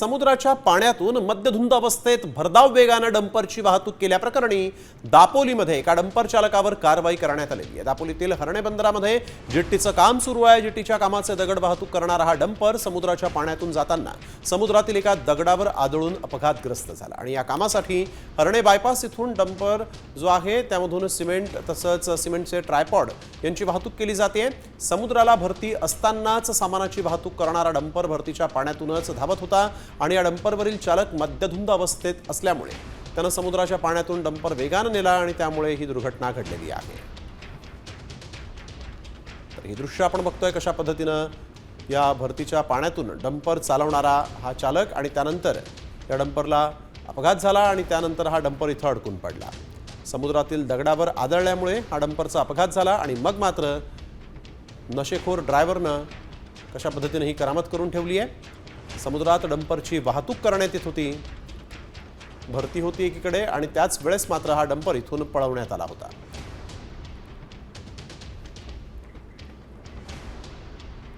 समुद्राच्या पाण्यातून मद्यधुंद अवस्थेत भरधाव वेगानं डंपरची वाहतूक केल्याप्रकरणी दापोलीमध्ये एका डंपर चालकावर कारवाई करण्यात आलेली आहे. दापोलीतील हरणे बंदरामध्ये जिट्टीचं काम सुरू आहे. जिट्टीच्या कामाचे दगड वाहतूक करणारा हा डंपर समुद्राच्या पाण्यातून जाताना समुद्रातील एका दगडावर आदळून अपघातग्रस्त झाला आणि या कामासाठी हरणे बायपास इथून डंपर जो आहे त्यामधून सिमेंट तसंच सिमेंटचे ट्रायपॉड यांची वाहतूक केली जाते. समुद्राला भरती असतानाच सामानाची वाहतूक करणारा डंपर भरतीच्या पाण्यातूनच धावत होता. आणि या डंपरवरील चालक मद्यधुंद अवस्थेत असल्यामुळे त्यानं समुद्राच्या पाण्यातून डंपर वेगानं नेला आणि त्यामुळे ही दुर्घटना घडलेली आहे. तर ही दृश्य आपण बघतोय कशा पद्धतीनं या भरतीच्या पाण्यातून डंपर चालवणारा हा चालक आणि त्यानंतर या डंपरला अपघात झाला आणि त्यानंतर हा डंपर इथं अडकून पडला. समुद्रातील दगडावर आदळल्यामुळे हा डंपरचा अपघात झाला आणि मग मात्र नशेखोर ड्रायव्हरनं कशा पद्धतीने ही करामत करून ठेवली आहे? समुद्रात डंपरची वाहतूक करण्यात येत होती. भरती होती एकीकडे आणि त्याच वेळेस मात्र हा डंपर इथून पळवण्यात आला होता.